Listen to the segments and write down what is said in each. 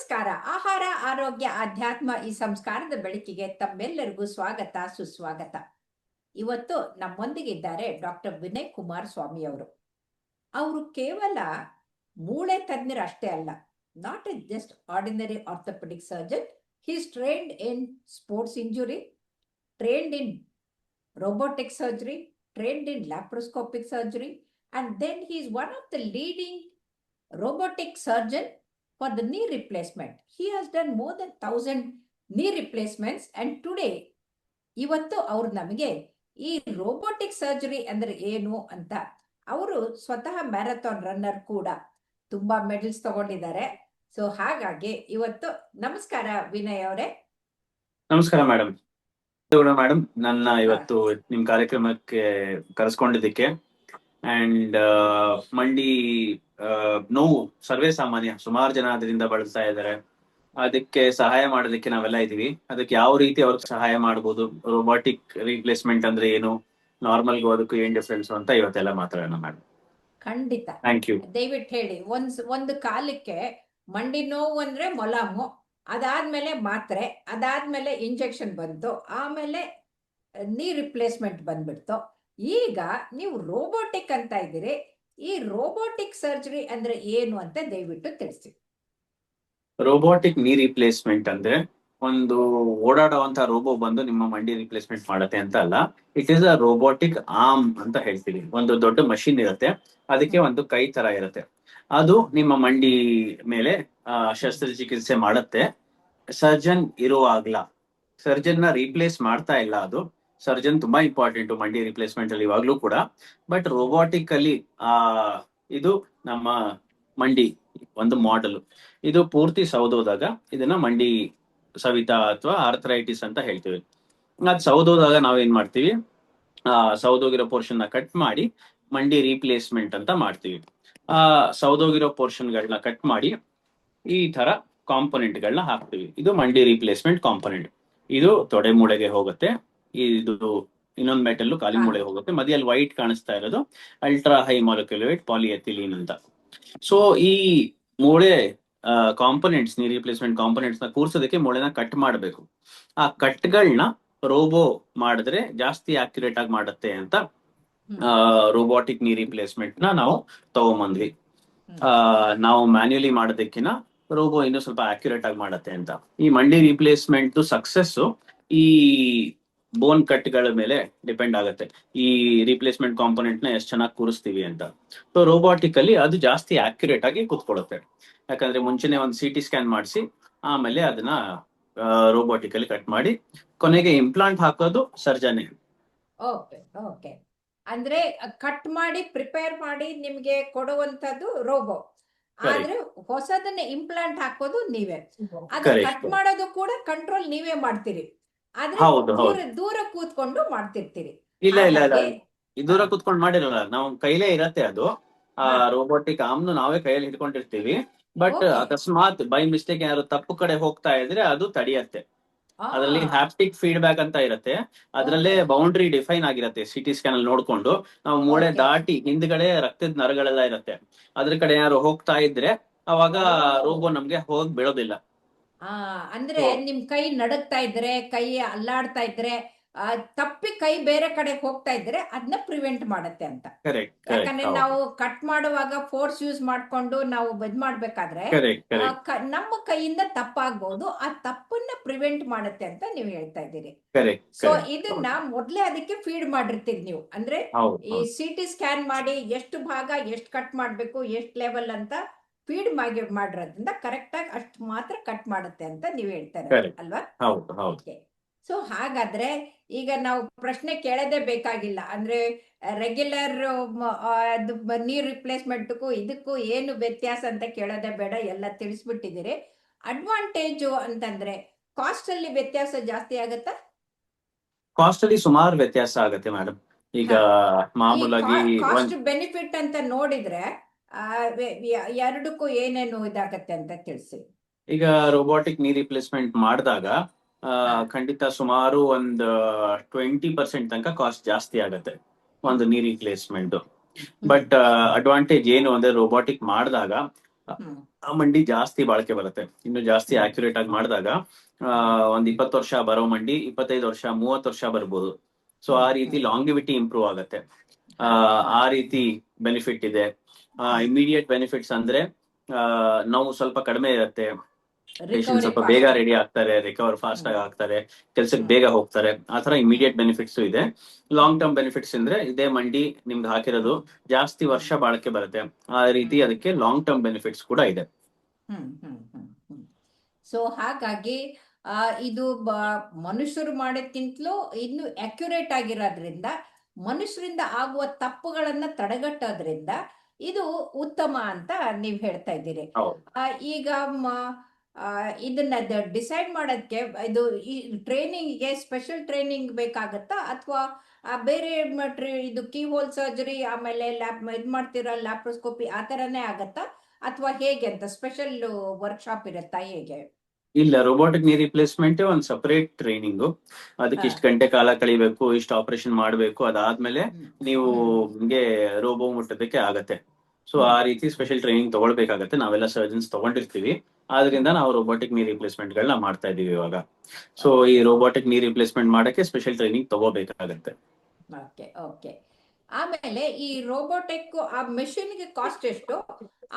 ನಮಸ್ಕಾರ. ಆಹಾರ ಆರೋಗ್ಯ ಆಧ್ಯಾತ್ಮ ಈ ಸಂಸ್ಕಾರದ ಬೆಳಕಿಗೆ ತಮ್ಮೆಲ್ಲರಿಗೂ ಸ್ವಾಗತ ಸುಸ್ವಾಗತ. ಇವತ್ತು ನಮ್ಮೊಂದಿಗಿದ್ದಾರೆ ಡಾಕ್ಟರ್ ವಿನಯ್ ಕುಮಾರ್ ಸ್ವಾಮಿ ಅವರು. ಅವರು ಕೇವಲ ಮೂಳೆ ತಜ್ಞರು ಅಷ್ಟೇ ಅಲ್ಲ not a just ordinary orthopaedic surgeon he's trained in sports injury trained in robotic surgery, trained in laparoscopic surgery, and then he is one of the leading surgeon for the knee replacement. He has done more than thousand knee replacements, and today ಇವತ್ತು ಅವ್ರು ನಮಗೆ ಈ robotic surgery ಅಂದ್ರೆ ಏನು ಅಂತ ಅವರು ಸ್ವತಃ marathon runner ಕೂಡ ತುಂಬಾ ಮೆಡಲ್ಸ್ ತಗೊಂಡಿದ್ದಾರೆ. ಸೊ ಹಾಗಾಗಿ ಇವತ್ತು ನಮಸ್ಕಾರ ವಿನಯ್ ಅವರೇ. ನಮಸ್ಕಾರ ಮೇಡಮ್ ಮೇಡಮ್ ನನ್ನ ಇವತ್ತು ನಿಮ್ ಕಾರ್ಯಕ್ರಮಕ್ಕೆ ಕರೆಸ್ಕೊಂಡಿದ್ದಕ್ಕೆ. ಅಂಡ್ ಮಂಡಿ ನೋವು ಸರ್ವೇ ಸಾಮಾನ್ಯ ಸುಮಾರು ಜನ ಅದರಿಂದ ಬಳಸ್ತಾ ಇದ್ದಾರೆ. ಅದಕ್ಕೆ ಸಹಾಯ ಮಾಡೋದಕ್ಕೆ ನಾವೆಲ್ಲ ಇದೀವಿ ಅದಕ್ಕೆ ಯಾವ ರೀತಿ ಅವ್ರಿಗೆ ಸಹಾಯ ಮಾಡಬಹುದು ರೋಬೋಟಿಕ್ ರೀಪ್ಲೇಸ್ಮೆಂಟ್ ಅಂದ್ರೆ ಏನು ನಾರ್ಮಲ್ ಅದಕ್ಕೂ ಏನ್ ಡಿಫ್ರೆನ್ಸ್ ಅಂತ ಇವತ್ತೆಲ್ಲ ಮಾತಾಡೋಣ ಮೇಡಮ್ ಖಂಡಿತ. ಥ್ಯಾಂಕ್ ಯು ದಯವಿಟ್ಟು ಹೇಳಿ ಒಂದ್ ಒಂದು ಕಾಲಕ್ಕೆ ಮಂಡಿ ನೋವು ಅಂದ್ರೆ ಮೊಲಾಮು ಅದಾದ್ಮೇಲೆ ಮಾತ್ರೆ ಅದಾದ್ಮೇಲೆ ಇಂಜೆಕ್ಷನ್ ಬಂತು ಆಮೇಲೆ ನೀ ರಿಪ್ಲೇಸ್ಮೆಂಟ್ ಬಂದ್ಬಿಡ್ತು. ಈಗ ನೀವು ರೋಬೋಟಿಕ್ ಅಂತ ಇದ್ದೀರಿ ಈ ರೋಬೋಟಿಕ್ ಸರ್ಜರಿ ಅಂದ್ರೆ ಏನು ಅಂತ ದಯವಿಟ್ಟು ತಿಳಿಸಿ. ರೋಬೋಟಿಕ್ ನೀ ರಿಪ್ಲೇಸ್ಮೆಂಟ್ ಅಂದ್ರೆ ಒಂದು ಓಡಾಡುವಂತ ರೋಬೋ ಬಂದು ನಿಮ್ಮ ಮಂಡಿ ರಿಪ್ಲೇಸ್ಮೆಂಟ್ ಮಾಡತ್ತೆ ಅಂತ ಅಲ್ಲ it is a robotic arm ಅಂತ ಹೇಳ್ತೀವಿ. ಒಂದು ದೊಡ್ಡ ಮಷಿನ್ ಇರುತ್ತೆ, ಅದಕ್ಕೆ ಒಂದು ಕೈ ತರ ಇರುತ್ತೆ. ಅದು ನಿಮ್ಮ ಮಂಡಿ ಮೇಲೆ ಶಸ್ತ್ರಚಿಕಿತ್ಸೆ ಮಾಡುತ್ತೆ. ಸರ್ಜನ್ ಇರುವಾಗ್ಲ ಸರ್ಜನ್ನ ರೀಪ್ಲೇಸ್ ಮಾಡ್ತಾ ಇಲ್ಲ ಅದು ಸರ್ಜನ್ ತುಂಬಾ ಇಂಪಾರ್ಟೆಂಟ್ ಮಂಡಿ ರಿಪ್ಲೇಸ್ಮೆಂಟ್ ಅಲ್ಲಿ ಇವಾಗ್ಲೂ ಕೂಡ. ಬಟ್ ರೋಬೋಟಿಕ್ ಅಲ್ಲಿ ಆ, ಇದು ನಮ್ಮ ಮಂಡಿ, ಒಂದು ಮಾಡೆಲ್ ಇದು ಪೂರ್ತಿ ಸೌದೋದಾಗ ಇದನ್ನ ಮಂಡಿ ಸವಿತಾ ಅಥವಾ ಆರ್ಥರೈಟಿಸ್ ಅಂತ ಹೇಳ್ತೀವಿ. ಅದ್ ಸೌದೋದಾಗ ನಾವೇನ್ ಮಾಡ್ತೀವಿ? ಆ, ಸೌದೋಗಿರೋ ಪೋರ್ಷನ್ನ ಕಟ್ ಮಾಡಿ ಮಂಡಿ ರೀಪ್ಲೇಸ್ಮೆಂಟ್ ಅಂತ ಮಾಡ್ತೀವಿ. ಆ, ಸೌದೋಗಿರೋ ಪೋರ್ಷನ್ ಗಳನ್ನ ಕಟ್ ಮಾಡಿ ಈ ತರ ಕಾಂಪೊನೆಂಟ್ ಗಳನ್ನ ಹಾಕ್ತೀವಿ. ಇದು ಮಂಡಿ ರೀಪ್ಲೇಸ್ಮೆಂಟ್ ಕಾಂಪೊನೆಂಟ್ ಇದು ತೊಡೆ ಮೂಡೆಗೆ ಹೋಗುತ್ತೆ. ಇದು ಇನ್ನೊಂದು ಮೆಟಲ್ ಖಾಲಿ ಮೂಳೆ ಹೋಗುತ್ತೆ. ಮಧ್ಯದಲ್ಲಿ ವೈಟ್ ಕಾಣಿಸ್ತಾ ಇರೋದು. ಅಲ್ಟ್ರಾ ಹೈ ಮಾಲಿಕ್ಯುಲೇಟ್ ಪಾಲಿಎಥಿಲೀನ್ ಅಂತ. ಸೊ ಈ ಮೂಳೆ ಕಾಂಪೊನೆಂಟ್ಸ್ ನೀ ರಿಪ್ಲೇಸ್ಮೆಂಟ್ ಕಾಂಪೊನೆಂಟ್ಸ್ನ ಕೂರ್ಸೋದಕ್ಕೆ ಮೂಳೆನ ಕಟ್ ಮಾಡಬೇಕು. ಆ ಕಟ್ಗಳನ್ನ ರೋಬೋ ಮಾಡಿದ್ರೆ ಜಾಸ್ತಿ ಆಕ್ಯುರೇಟ್ ಆಗಿ ಮಾಡುತ್ತೆ ಅಂತ ರೋಬೋಟಿಕ್ ನೀ ರಿಪ್ಲೇಸ್ಮೆಂಟ್ನ ನಾವು ತಗೊಂಬಂದ್ವಿ. ಆ, ನಾವು ಮ್ಯಾನ್ಯುಲಿ ಮಾಡೋದಕ್ಕಿಂತ ರೋಬೋ ಇನ್ನೂ ಸ್ವಲ್ಪ ಆಕ್ಯುರೇಟ್ ಆಗಿ ಮಾಡತ್ತೆ ಅಂತ. ಈ ಮಂಡಿ ರಿಪ್ಲೇಸ್ಮೆಂಟ್ ಸಕ್ಸಸ್ ಈ ಬೋನ್ ಕಟ್ಗಳ ಮೇಲೆ ಡಿಪೆಂಡ್ ಆಗುತ್ತೆ. ಈ ರಿಪ್ಲೇಸ್ಮೆಂಟ್ ಕಾಂಪೊನೆಂಟ್ನ ಎಷ್ಟು ಚೆನ್ನಾಗಿ ಕೂರಿಸ್ತೀವಿ ಅಂತ. ಸೊ ರೋಬೋಟಿಕ್ ಅಲ್ಲಿ ಅದು ಜಾಸ್ತಿ ಆಕ್ಯುರೇಟ್ ಆಗಿ ಕೂತ್ಕೊಳ್ಳುತ್ತೆ. ಯಾಕಂದ್ರೆ ಮುಂಚೆನೆ ಒಂದು ಸಿ ಟಿ ಸ್ಕ್ಯಾನ್ ಮಾಡಿಸಿ ಆಮೇಲೆ ಅದನ್ನ ರೋಬೋಟಿಕ್ ಅಲ್ಲಿ ಕಟ್ ಮಾಡಿ ಕೊನೆಗೆ ಇಂಪ್ಲಾಂಟ್ ಹಾಕೋದು ಸರ್ಜನೆ ಓಕೆ ಅಂದ್ರೆ ಕಟ್ ಮಾಡಿ ಪ್ರಿಪೇರ್ ಮಾಡಿ ನಿಮ್ಗೆ ಕೊಡುವಂತದ್ದು ರೋಬೋ. ಆದ್ರೆ ಹೊಸದನ್ನ ಇಂಪ್ಲಾಂಟ್ ಹಾಕೋದು ನೀವೇ. ಅದು ಕಟ್ ಮಾಡೋದು ಕೂಡ ಕಂಟ್ರೋಲ್ ನೀವೇ ಮಾಡ್ತೀರಿ. ಆದ್ರೆ ಹೌದು, ಹೌದು. ದೂರ ದೂರ ಕೂತ್ಕೊಂಡು ಮಾಡ್ತಿರ್ತೀರಿ. ಇಲ್ಲ ಇಲ್ಲ ಇಲ್ಲ. ಹಾಗಾಗಿ- ದೂರ ಕುತ್ಕೊಂಡು ಮಾಡಿರಲ್ಲ ನಾವು ಕೈಲೇ ಇರತ್ತೆ ಅದು. ಆ ಹಾ. ರೋಬೋಟಿಕ್ ಆಮ್ನು ನಾವೇ ಕೈಯಲ್ಲಿ ಹಿಡ್ಕೊಂಡಿರ್ತೀವಿ. But Okay. ಅಕಸ್ಮಾತ್ ಬೈ ಮಿಸ್ಟೇಕ್ ಏನಾದ್ರು ತಪ್ಪು ಕಡೆ ಹೋಗ್ತಾ ಇದ್ರೆ ಅದು ತಡಿಯತ್ತೆ. ಆ, ಅದರಲ್ಲಿ ಹ್ಯಾಪ್ಟಿಕ್ ಫೀಡ್ಬ್ಯಾಕ್ ಅಂತ ಇರತ್ತೆ. ಅದ್ರಲ್ಲೇ ಬೌಂಡ್ರಿ ಡಿಫೈನ್ ಆಗಿರತ್ತೆ ಸಿಟಿ ಸ್ಕ್ಯಾನ್ ಅಲ್ಲಿ ನೋಡ್ಕೊಂಡು. ನಾವು ಮೂಳೆ Okay. ದಾಟಿ ಹಿಂದ್ಗಡೆ ರಕ್ತದ ನರಗಳೆಲ್ಲ ಇರತ್ತೆ. ಅದ್ರ ಕಡೆ ಏನಾದ್ರು ಹೋಗ್ತಾ ಇದ್ರೆ ಅವಾಗ ರೋಗ ರೋಬೋ ನಮ್ಗೆ ಹೋಗ್ ಬೀಳೋದಿಲ್ಲ. ಆ, ಅಂದ್ರೆ. ನಿಮ್ ಕೈ ನಡಕ್ತಾ ಇದ್ರೆ ಕೈ ಅಲ್ಲಾಡ್ತಾ ಇದ್ರೆ ತಪ್ಪಿ ಕೈ ಬೇರೆ ಕಡೆ ಹೋಗ್ತಾ ಇದ್ರೆ ಅದನ್ನ ಪ್ರಿವೆಂಟ್ ಮಾಡುತ್ತೆ ಅಂತ. ಯಾಕಂದ್ರೆ ನಾವು ಕಟ್ ಮಾಡುವಾಗ ಫೋರ್ಸ್ ಯೂಸ್ ಮಾಡ್ಕೊಂಡು ನಾವು ಬದ್ ಮಾಡ್ಬೇಕಾದ್ರೆ ನಮ್ಮ ಕೈಯಿಂದ ತಪ್ಪಾಗ್ಬಹುದು ಆ ತಪ್ಪನ್ನ ಪ್ರಿವೆಂಟ್ ಮಾಡುತ್ತೆ ಅಂತ ನೀವು ಹೇಳ್ತಾ ಇದ್ದೀರಿ. ಸೊ ಇದನ್ನ ಮೊದ್ಲೇ ಅದಕ್ಕೆ ಫೀಡ್ ಮಾಡಿರ್ತೀರಿ ನೀವು. ಅಂದ್ರೆ ಈ ಸಿ ಟಿ ಸ್ಕ್ಯಾನ್ ಮಾಡಿ ಎಷ್ಟು ಭಾಗ ಎಷ್ಟು ಕಟ್ ಮಾಡ್ಬೇಕು ಎಷ್ಟು ಲೆವೆಲ್ ಅಂತ ಫೀಡ್ ಮಾಡಿ ಮಾಡಿರೋದ್ರಿಂದ ಕರೆಕ್ಟ್ ಆಗಿ ಅಷ್ಟು ಮಾತ್ರ ಕಟ್ ಮಾಡುತ್ತೆ ಅಂತ ನೀವು ಹೇಳ್ತಾರೆ ಅಲ್ವಾ? ಸೊ ಹಾಗಾದ್ರೆ ಈಗ ನಾವು ಪ್ರಶ್ನೆ ಕೇಳದೆ ಬೇಕಾಗಿಲ್ಲ. ಅಂದ್ರೆ ರೆಗ್ಯುಲರ್ ಅದು ನೀರ್ ರಿಪ್ಲೇಸ್ಮೆಂಟ್ಗೂ ಇದಕ್ಕೂ ಏನು ವ್ಯತ್ಯಾಸ ಅಂತ ಕೇಳೋದೇ ಬೇಡ ಎಲ್ಲ ತಿಳಿಸ್ಬಿಟ್ಟಿದ್ದೀರಿ. ಅಡ್ವಾಂಟೇಜು ಅಂತಂದ್ರೆ ಕಾಸ್ಟ್ ಅಲ್ಲಿ ವ್ಯತ್ಯಾಸ ಜಾಸ್ತಿ ಆಗತ್ತಾ? ಕಾಸ್ಟ್ ಅಲ್ಲಿ ಸುಮಾರು ವ್ಯತ್ಯಾಸ ಆಗುತ್ತೆ ಮೇಡಮ್ ಈಗ ಮಾಮೂಲಾಗಿ ಬೆನಿಫಿಟ್ ಅಂತ ನೋಡಿದ್ರೆ ಆ, ಎರಡಕ್ಕೂ ಏನೇನು ಇದಾಗತ್ತೆ ಅಂತ ತಿಳಿಸಿ. ಈಗ ರೋಬೋಟಿಕ್ ನೀ ರಿಪ್ಲೇಸ್ಮೆಂಟ್ ಮಾಡಿದಾಗ ಖಂಡಿತ ಸುಮಾರು ಒಂದು ಟ್ವೆಂಟಿ ಪರ್ಸೆಂಟ್ ತನಕ ಕಾಸ್ಟ್ ಜಾಸ್ತಿ ಆಗತ್ತೆ ಒಂದು ನೀ ರಿಪ್ಲೇಸ್ಮೆಂಟ್ ಬಟ್ ಅಡ್ವಾಂಟೇಜ್ ಏನು ಅಂದ್ರೆ ರೋಬೋಟಿಕ್ ಮಾಡಿದಾಗ ಆ ಮಂಡಿ ಜಾಸ್ತಿ ಬಾಳಿಕೆ ಬರುತ್ತೆ. ಇನ್ನು ಜಾಸ್ತಿ ಆಕ್ಯುರೇಟ್ ಆಗಿ ಮಾಡಿದಾಗ ಒಂದ್ ಇಪ್ಪತ್ತು ವರ್ಷ ಬರೋ ಮಂಡಿ ಇಪ್ಪತ್ತೈದು ವರ್ಷ ಮೂವತ್ತು ವರ್ಷ ಬರ್ಬೋದು. ಸೊ ಆ ರೀತಿ ಲಾಂಗಿವಿಟಿ ಇಂಪ್ರೂವ್ ಆಗುತ್ತೆ. ಆ ಆ ರೀತಿ ಬೆನಿಫಿಟ್ ಇದೆ. ಇಮಿಡಿಯೇಟ್ ಬೆನಿಫಿಟ್ಸ್ ಅಂದ್ರೆ ಆ ನೋವು ಸ್ವಲ್ಪ ಕಡಿಮೆ ಇರುತ್ತೆ. ಪೇಷಂಟ್ ಸ್ವಲ್ಪ ಬೇಗ ರೆಡಿ ಆಗ್ತಾರೆ ರಿಕವರ್ ಫಾಸ್ಟ್ ಆಗಿ ಆಗ್ತಾರೆ ಕೆಲ್ಸಕ್ಕೆ ಬೇಗ ಹೋಗ್ತಾರೆ. ಆತರ ಇಮಿಡಿಯೇಟ್ ಬೆನಿಫಿಟ್ಸ್ ಇದೆ. ಲಾಂಗ್ ಟರ್ಮ್ ಬೆನಿಫಿಟ್ಸ್ ಅಂದ್ರೆ ಇದೇ ಮಂಡಿ ನಿಮ್ಗೆ ಹಾಕಿರೋದು ಜಾಸ್ತಿ ವರ್ಷ ಬಾಳಕೆ ಬರುತ್ತೆ. ಆ ರೀತಿ ಅದಕ್ಕೆ ಲಾಂಗ್ ಟರ್ಮ್ ಬೆನಿಫಿಟ್ಸ್ ಕೂಡ ಇದೆ. ಸೊ ಹಾಗಾಗಿ ಆ ಇದು ಮನುಷ್ಯರು ಮಾಡೋದ್ಕಿಂತಲೂ ಇನ್ನು ಅಕ್ಯುರೇಟ್ ಆಗಿರೋದ್ರಿಂದ ಮನುಷ್ಯರಿಂದ ಆಗುವ ತಪ್ಪುಗಳನ್ನ ತಡೆಗಟ್ಟೋದ್ರಿಂದ ಇದು ಉತ್ತಮ ಅಂತ ನೀವ್ ಹೇಳ್ತಾ ಇದ್ದೀರಿ. ಈಗ ಇದನ್ನ ಡಿಸೈಡ್ ಮಾಡೋದಕ್ಕೆ ಇದು ಈ ಟ್ರೈನಿಂಗ್ಗೆ ಸ್ಪೆಷಲ್ ಟ್ರೈನಿಂಗ್ ಬೇಕಾಗತ್ತಾ? ಅಥವಾ ಬೇರೆ ಇದು ಕೀ ಹೋಲ್ ಸರ್ಜರಿ ಆಮೇಲೆ ಲ್ಯಾಪ್ ಇದ್ ಮಾಡ್ತಿರೋ ಲ್ಯಾಪ್ರೋಸ್ಕೋಪಿ ಆ ತರನೇ ಆಗತ್ತಾ? ಅಥವಾ ಹೇಗೆ ಅಂತ? ಸ್ಪೆಷಲ್ ವರ್ಕ್ಶಾಪ್ ಇರುತ್ತಾ ಹೇಗೆ? ಇಲ್ಲ ರೋಬೋಟಿಕ್ ನೀ ರಿಪ್ಲೇಸ್ಮೆಂಟ್ ಒಂದ್ ಸಪರೇಟ್ ಟ್ರೈನಿಂಗ್ ಅದಕ್ಕೆ ಇಷ್ಟು ಗಂಟೆ ಕಾಲ ಕಳಿಬೇಕು ಇಷ್ಟು ಆಪರೇಷನ್ ಮಾಡಬೇಕು ಅದಾದ್ಮೇಲೆ ನೀವು ನಿಮ್ಗೆ ರೋಬೋ ಮುಟ್ಟೋದಕ್ಕೆ ಆಗತ್ತೆ. ಸೊ ಆ ರೀತಿ ಸ್ಪೆಷಲ್ ಟ್ರೈನಿಂಗ್ ತಗೊಳ್ಬೇಕಾಗತ್ತೆ. ನಾವೆಲ್ಲ ಸರ್ಜನ್ಸ್ ತಗೊಂಡಿರ್ತೀವಿ. ಆದ್ರಿಂದ ನಾವು ರೋಬೋಟಿಕ್ ನೀ ರಿಪ್ಲೇಸ್ಮೆಂಟ್ ಗಳನ್ನ ಮಾಡ್ತಾ ಇದೀವಿ ಇವಾಗ. ಸೊ ಈ ರೋಬೋಟಿಕ್ ನೀ ರಿಪ್ಲೇಸ್ಮೆಂಟ್ ಮಾಡಕ್ಕೆ ಸ್ಪೆಷಲ್ ಟ್ರೈನಿಂಗ್ ತಗೋಬೇಕಾಗತ್ತೆ. ಓಕೆ ಓಕೆ ಆಮೇಲೆ ಈ ರೋಬೋಟೆಕ್ ಆ ಮೆಷಿನ್ಗೆ ಕಾಸ್ಟ್ ಎಷ್ಟು?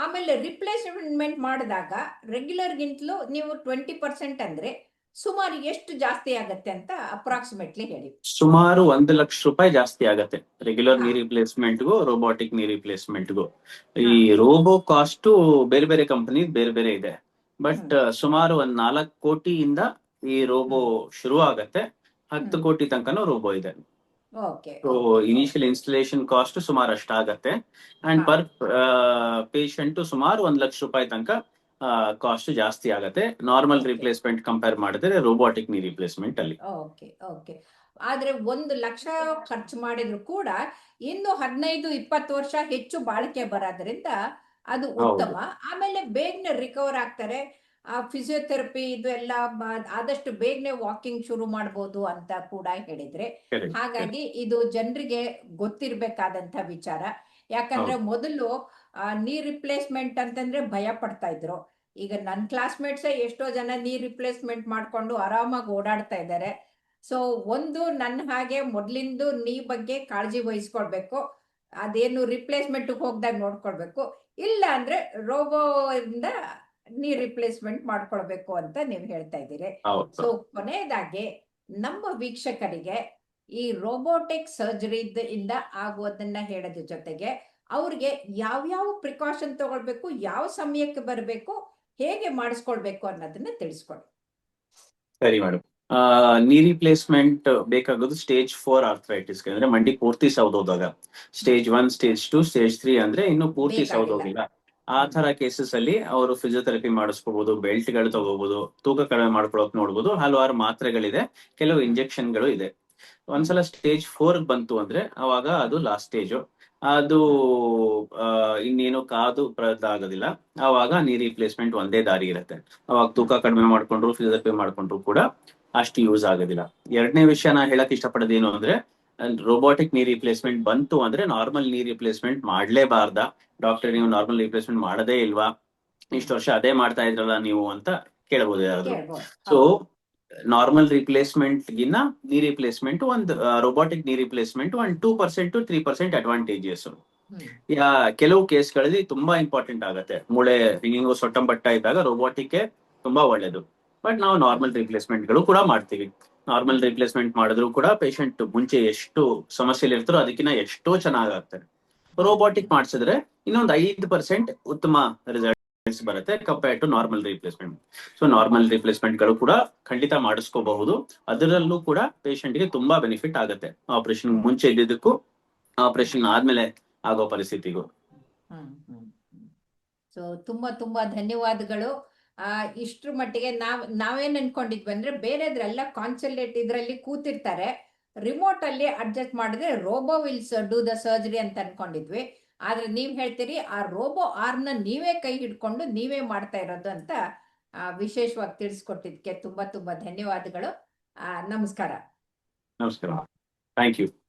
ಆಮೇಲೆ ರಿಪ್ಲೇಸ್ಮೆಂಟ್ ಮಾಡಿದಾಗ ರೆಗ್ಯುಲರ್ ಗಿಂತಲೂ ನೀವು ಟ್ವೆಂಟಿ ಪರ್ಸೆಂಟ್ ಅಂದ್ರೆ ಸುಮಾರು ಎಷ್ಟು ಜಾಸ್ತಿ ಆಗತ್ತೆ ಅಂತ ಅಪ್ರಾಕ್ಸಿಮೇಟ್ಲಿ ಹೇಳಿ. ಸುಮಾರು ಒಂದು ಲಕ್ಷ ರೂಪಾಯಿ ಜಾಸ್ತಿ ಆಗತ್ತೆ. ರೆಗ್ಯುಲರ್ ನೀರ್. ರಿಪ್ಲೇಸ್ಮೆಂಟ್ಗೂ ರೋಬೋಟಿಕ್ ನೀರ್ ರಿಪ್ಲೇಸ್ಮೆಂಟ್ಗೂ ಈ ರೋಬೋ ಕಾಸ್ಟ್ ಬೇರೆ ಬೇರೆ ಕಂಪನಿ ಬೇರೆ ಬೇರೆ ಇದೆ. ಬಟ್ ಸುಮಾರು ಒಂದ್ ನಾಲ್ಕು ಕೋಟಿಯಿಂದ ಈ ರೋಬೋ ಶುರು ಆಗತ್ತೆ ಹತ್ತು ಕೋಟಿ ತನಕನೂ ರೋಬೋ ಇದೆ. ಸೊ ಇನಿಷಿಯಲ್ ಇನ್ಸ್ಟಲೇಷನ್ ಕಾಸ್ಟ್ ಸುಮಾರು ಅಷ್ಟಾಗತ್ತೆ ಅಂಡ್. ಪರ್ ಪೇಷಂಟ್ ಸುಮಾರು ಒಂದ್ ಲಕ್ಷ ರೂಪಾಯಿ ತನಕ ಕಾಸ್ಟ್ ಜಾಸ್ತಿ ಆಗತ್ತೆ. ನಾರ್ಮಲ್ ರಿಪ್ಲೇಸ್ಮೆಂಟ್ ಕಂಪೇರ್ ಮಾಡಿದ್ರೆ ರೋಬೋಟಿಕ್ ನೀ ರಿಪ್ಲೇಸ್ಮೆಂಟ್ ಅಲ್ಲಿ. ಓಕೆ ಓಕೆ ಆದ್ರೆ ಒಂದು ಲಕ್ಷ ಖರ್ಚು ಮಾಡಿದ್ರು ಕೂಡ ಇನ್ನು ಹದಿನೈದು ಇಪ್ಪತ್ತು ವರ್ಷ ಹೆಚ್ಚು ಬಾಳಿಕೆ ಬರೋದ್ರಿಂದ ಅದು ಉತ್ತಮ. ಆಮೇಲೆ ಬೇಗನೆ ರಿಕವರ್ ಆಗ್ತಾರೆ. ಆ ಫಿಸಿಯೋಥೆರಪಿ ಇದು ಎಲ್ಲ ಆದಷ್ಟು ಬೇಗನೆ ವಾಕಿಂಗ್ ಶುರು ಮಾಡಬಹುದು ಅಂತ ಕೂಡ ಹೇಳಿದ್ರೆ. ಹಾಗಾಗಿ ಇದು ಜನರಿಗೆ ಗೊತ್ತಿರ್ಬೇಕಾದಂತ ವಿಚಾರ. ಯಾಕಂದ್ರೆ ಮೊದಲು ನೀ ರಿಪ್ಲೇಸ್ಮೆಂಟ್ ಅಂತಂದ್ರೆ ಭಯ ಪಡ್ತಾ ಇದ್ರು. ಈಗ ನನ್ನ ಕ್ಲಾಸ್ಮೇಟ್ಸ್ ಎಷ್ಟೋ ಜನ ನೀ ರಿಪ್ಲೇಸ್ಮೆಂಟ್ ಮಾಡ್ಕೊಂಡು ಆರಾಮಾಗಿ ಓಡಾಡ್ತಾ ಇದ್ದಾರೆ ಸೊ ಒಂದು ನನ್ನ ಹಾಗೆ ಮೊದ್ಲಿಂದು ನೀ ಬಗ್ಗೆ ಕಾಳಜಿ ವಹಿಸ್ಕೊಳ್ಬೇಕು. ಅದೇನು ರಿಪ್ಲೇಸ್ಮೆಂಟ್ ಹೋಗ್ದಾಗ ನೋಡ್ಕೊಳ್ಬೇಕು. ಇಲ್ಲ ಅಂದ್ರೆ ರೋಬೋ ನೀ ರಿಪ್ಲೇಸ್ಮೆಂಟ್ ಮಾಡ್ಕೊಳ್ಬೇಕು ಅಂತ ನೀವು ಹೇಳ್ತಾ ಇದ್ದೀರಿ. ಸೊ ಕೊನೆಯದಾಗಿ ನಮ್ಮ ವೀಕ್ಷಕರಿಗೆ ಈ ರೋಬೋಟಿಕ್ ಸರ್ಜರಿ ಇಂದ ಆಗುವುದನ್ನ ಹೇಳೋದ್ರ ಜೊತೆಗೆ ಅವ್ರಿಗೆ ಯಾವ್ಯಾವ ಪ್ರಿಕಾಷನ್ ತಗೊಳ್ಬೇಕು ಯಾವ ಸಮಯಕ್ಕೆ ಬರಬೇಕು ಹೇಗೆ ಮಾಡಿಸ್ಕೊಳ್ಬೇಕು ಅನ್ನೋದನ್ನ ತಿಳಿಸ್ಕೊಡಿ. ಸರಿ ಮೇಡಮ್ ನೀ ರಿಪ್ಲೇಸ್ಮೆಂಟ್ ಬೇಕಾಗೋದು ಸ್ಟೇಜ್ ಫೋರ್ ಆರ್ಥರೈಟಿಸ್ ಅಂದ್ರೆ ಮಂಡಿ ಪೂರ್ತಿ ಸೌದೋದಾಗ stage one stage two stage three ಅಂದ್ರೆ ಇನ್ನು ಪೂರ್ತಿ. ಸೌದೋಗಿಲ್ಲ ಆ ತರ ಕೇಸಸ್ ಅಲ್ಲಿ ಅವರು ಫಿಸಿಯೋಥೆರಪಿ ಮಾಡಿಸ್ಕೋಬಹುದು ಬೆಲ್ಟ್ಗಳು ತಗೋಬಹುದು ತೂಕ ಕಡಿಮೆ ಮಾಡ್ಕೊಳಕ್ ನೋಡ್ಬೋದು, ಹಲವಾರು ಮಾತ್ರೆಗಳಿದೆ, ಕೆಲವು ಇಂಜೆಕ್ಷನ್ಗಳು ಇದೆ. ಒಂದ್ಸಲ ಸ್ಟೇಜ್ ಫೋರ್ ಬಂತು ಅಂದ್ರೆ ಅವಾಗ ಅದು ಲಾಸ್ಟ್ ಸ್ಟೇಜ್ ಅದು ಇನ್ನೇನು ಕಾದು ಆಗೋದಿಲ್ಲ. ಅವಾಗ ನೀ ರಿಪ್ಲೇಸ್ಮೆಂಟ್ ಒಂದೇ ದಾರಿ ಇರುತ್ತೆ. ಅವಾಗ ತೂಕ ಕಡಿಮೆ ಮಾಡ್ಕೊಂಡ್ರು ಫಿಸಿಯೋಥೆರಪಿ ಮಾಡ್ಕೊಂಡ್ರು ಕೂಡ ಅಷ್ಟು ಯೂಸ್ ಆಗೋದಿಲ್ಲ. ಎರಡನೇ ವಿಷಯ ನಾ ಹೇಳಕ್ ಇಷ್ಟಪಡೋದೇನು ಅಂದ್ರೆ ರೋಬೋಟಿಕ್ ನೀ ರಿಪ್ಲೇಸ್ಮೆಂಟ್ ಬಂತು ಅಂದ್ರೆ ನಾರ್ಮಲ್ ನೀ ರಿಪ್ಲೇಸ್ಮೆಂಟ್ ಮಾಡ್ಲೇಬಾರ್ದ. ಡಾಕ್ಟರ್ ನೀವು ನಾರ್ಮಲ್ ರಿಪ್ಲೇಸ್ಮೆಂಟ್ ಮಾಡದೇ ಇಲ್ವಾ? ಇಷ್ಟು ವರ್ಷ ಅದೇ ಮಾಡ್ತಾ ಇದ್ರಲ್ಲ ನೀವು ಅಂತ ಕೇಳಬಹುದು ಯಾರು ಸೊ ನಾರ್ಮಲ್ ರಿಪ್ಲೇಸ್ಮೆಂಟ್ ಗಿನ್ನ ನೀ ರಿಪ್ಲೇಸ್ಮೆಂಟ್ ಒಂದ್ ರೋಬೋಟಿಕ್ ನೀ ರಿಪ್ಲೇಸ್ಮೆಂಟ್ ಒಂದ್ two percent to three percent advantages. ಕೆಲವು ಕೇಸ್ಗಳಲ್ಲಿ ತುಂಬಾ ಇಂಪಾರ್ಟೆಂಟ್ ಆಗುತ್ತೆ. ಮೂಳೆ ರಿಂಗಿಂಗು ಸೊಟ್ಟಂಬಟ್ಟ ಇದ್ದಾಗ ರೋಬೋಟಿಕ್ ತುಂಬಾ ಒಳ್ಳೇದು. ಬಟ್ ನಾವು ನಾರ್ಮಲ್ ರಿಪ್ಲೇಸ್ಮೆಂಟ್ಗಳು ಕೂಡ ಮಾಡ್ತೀವಿ. ನಾರ್ಮಲ್ ರಿಪ್ಲೇಸ್ಮೆಂಟ್ ಮಾಡಿದ್ರು ಕೂಡ ಪೇಷಂಟ್ ಮುಂಚೆ ಎಷ್ಟು ಸಮಸ್ಯೆಲಿ ಇರ್ತಾರೋ ಅದಕ್ಕಿಂತ ಎಷ್ಟೋ ಚೆನ್ನಾಗಾಗ್ತಾರೆ ರೋಬೋಟಿಕ್ ಮಾಡಿಸಿದ್ರೆ ಇನ್ನೊಂದು ಐದು ಪರ್ಸೆಂಟ್ ಉತ್ತಮ ರಿಸಲ್ಟ್ಸ್ ಬರುತ್ತೆ compare to normal replacement so normal ರಿಪ್ಲೇಸ್ಮೆಂಟ್ಗಳು ಕೂಡ ಖಂಡಿತ ಮಾಡಿಸ್ಕೋಬಹುದು. ಅದರಲ್ಲೂ ಕೂಡ ಪೇಷಂಟ್ಗೆ ತುಂಬಾ ಬೆನಿಫಿಟ್ ಆಗುತ್ತೆ. ಆಪರೇಷನ್ ಮುಂಚೆ ಇದ್ದಿದ್ದಕ್ಕೂ ಆಪರೇಷನ್ ಆದ್ಮೇಲೆ ಆಗೋ ಪರಿಸ್ಥಿತಿಗೂ. ತುಂಬಾ ತುಂಬಾ ಧನ್ಯವಾದಗಳು. ಇಷ್ಟ್ರ ಮಟ್ಟಿಗೆ ನಾವ್ ನಾವೇನ್ ಅನ್ಕೊಂಡಿದ್ವಿ ಅಂದ್ರೆ ಬೇರೆದ್ರೆಲ್ಲ ಕಾನ್ಸಲ್ಟೇಟ್ ಇದ್ರಲ್ಲಿ ಕೂತಿರ್ತಾರೆ. ರಿಮೋಟ್ ಅಲ್ಲಿ ಅಡ್ಜಸ್ಟ್ ಮಾಡಿದ್ರೆ robo wills do the surgery ಅಂತ ಅನ್ಕೊಂಡಿದ್ವಿ. ಆದ್ರೆ ನೀವ್ ಹೇಳ್ತೀರಿ ಆ ರೋಬೋ ಆರ್ನ ನೀವೇ ಕೈ ಹಿಡ್ಕೊಂಡು ನೀವೇ ಮಾಡ್ತಾ ಇರೋದು ಅಂತ ಆ, ವಿಶೇಷವಾಗಿ ತಿಳಿಸ್ಕೊಟ್ಟಿದ್ಕೆ ತುಂಬಾ ತುಂಬಾ ಧನ್ಯವಾದಗಳು. ಆ, ನಮಸ್ಕಾರ. ನಮಸ್ಕಾರ. Thank you